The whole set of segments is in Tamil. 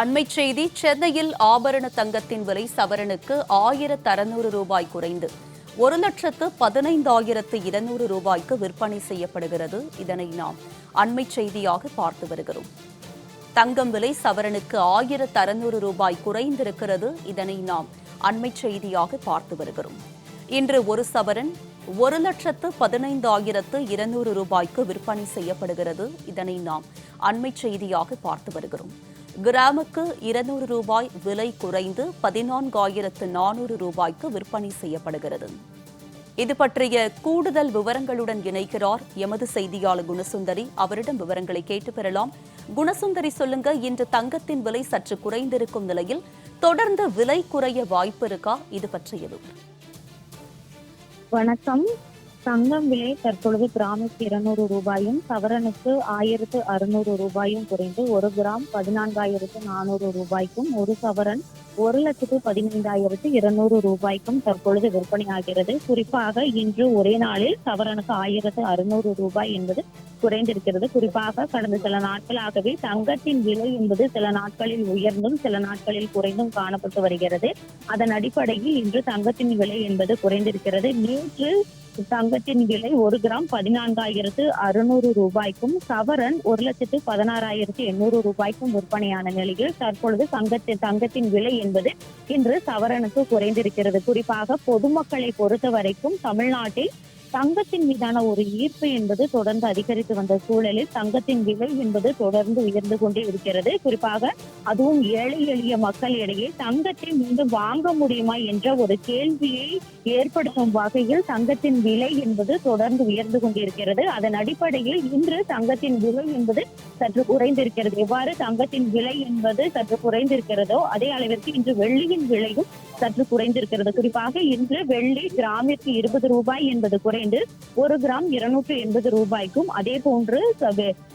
அண்மைச் செய்தி சென்னையில் ஆபரண தங்கத்தின் விலை சவரனுக்கு ஆயிரத்து அறுநூறு ரூபாய் குறைந்து. ஒரு லட்சத்து பதினைந்தாயிரத்து இருநூறு ரூபாய்க்கு விற்பனை செய்யப்படுகிறது. இதனை நாம் அண்மைச் செய்தியாக பார்த்து வருகிறோம். தங்கம் விலை சவரனுக்கு ஆயிரத்து அறுநூறு ரூபாய் குறைந்திருக்கிறது. இதனை நாம் அண்மைச் செய்தியாக பார்த்து வருகிறோம். இன்று ஒரு சவரன் ஒரு லட்சத்து பதினைந்தாயிரத்து இருநூறு ரூபாய்க்கு விற்பனை செய்யப்படுகிறது. இதனை நாம் அண்மைச் செய்தியாக பார்த்து வருகிறோம். கிராமுக்கு இருநூறு ரூபாய் விலை குறைந்து பதினான்காயிரத்து நானூறு ரூபாய்க்கு விற்பனை செய்யப்படுகிறது. இது பற்றிய கூடுதல் விவரங்களுடன் இணைக்கிறார் எமது செய்தியாளர் குணசுந்தரி. அவரிடம் விவரங்களை கேட்டு பெறலாம். குணசுந்தரி சொல்லுங்க இன்று தங்கத்தின் விலை சற்று குறைந்திருக்கும் நிலையில் தொடர்ந்து விலை குறைய வாய்ப்பு இருக்கா? இது பற்றிய வணக்கம். தங்கம் விலை தற்பொழுது கிராமுக்கு இருநூறு ரூபாயும் சவரனுக்கு ஆயிரத்து அறுநூறு ரூபாயும் குறைந்து ஒரு கிராம் பதினான்காயிரத்து நானூறு ரூபாய்க்கும் ஒரு சவரன் ஒரு லட்சத்து பதினைந்தாயிரத்து இருநூறு ரூபாய்க்கும் தற்பொழுது விற்பனையாகிறது. குறிப்பாக இன்று ஒரே நாளில் சவரனுக்கு ஆயிரத்து அறுநூறு ரூபாய் என்பது குறைந்திருக்கிறது. குறிப்பாக கடந்த சில நாட்களாகவே தங்கத்தின் விலை என்பது சில நாட்களில் உயர்ந்தும் சில நாட்களில் குறைந்தும் காணப்பட்டு வருகிறது. அதன் அடிப்படையில் இன்று தங்கத்தின் விலை என்பது குறைந்திருக்கிறது. நேற்று தங்கத்தின் விலை ஒரு கிராம் பதினான்காயிரத்து அறுநூறு ரூபாய்க்கும் சவரன் ஒரு லட்சத்து பதினாறாயிரத்து எண்ணூறு ரூபாய்க்கும் விற்பனையான நிலையில் தற்பொழுது தங்கத்தின் தங்கத்தின் விலை என்பது இன்று சவரனுக்கு குறைந்திருக்கிறது. குறிப்பாக பொதுமக்களை பொறுத்த வரைக்கும் தமிழ்நாட்டில் தங்கத்தின் மீதான ஒரு ஈர்ப்பு என்பது தொடர்ந்து அதிகரித்து வந்த சூழலில் தங்கத்தின் விலை என்பது தொடர்ந்து உயர்ந்து கொண்டே இருக்கிறது. குறிப்பாக அதுவும் ஏழை எளிய மக்களிடையே தங்கத்தை மீண்டும் வாங்க முடியுமா என்ற ஒரு கேள்வியை ஏற்படுத்தும் வகையில் தங்கத்தின் விலை என்பது தொடர்ந்து உயர்ந்து கொண்டிருக்கிறது அதன் அடிப்படையில் இன்று தங்கத்தின் விலை என்பது சற்று குறைந்திருக்கிறது. எவ்வாறு தங்கத்தின் விலை என்பது சற்று குறைந்திருக்கிறதோ அதே அளவிற்கு இன்று வெள்ளியின் விலையும் சற்று குறைந்திருக்கிறது. குறிப்பாக இன்று வெள்ளி கிராமிற்கு இருபது ரூபாய் என்பது குறை குறைந்து ஒரு கிராம் இருநூற்று எண்பது ரூபாய்க்கும் அதே போன்று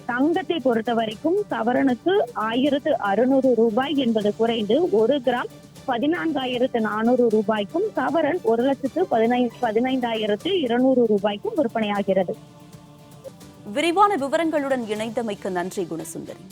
தங்கத்தை பொறுத்த வரைக்கும் சவரனுக்கு ஆயிரத்து அறுநூறு ரூபாய் என்பது குறைந்து ஒரு கிராம் பதினான்காயிரத்து நானூறு ரூபாய்க்கும் சவரன் ஒரு லட்சத்து பதினைந்து பதினைந்தாயிரத்து இருநூறு ரூபாய்க்கும் விற்பனையாகிறது. விரிவான விவரங்களுடன் இணைந்தமைக்கு நன்றி குணசுந்தரி.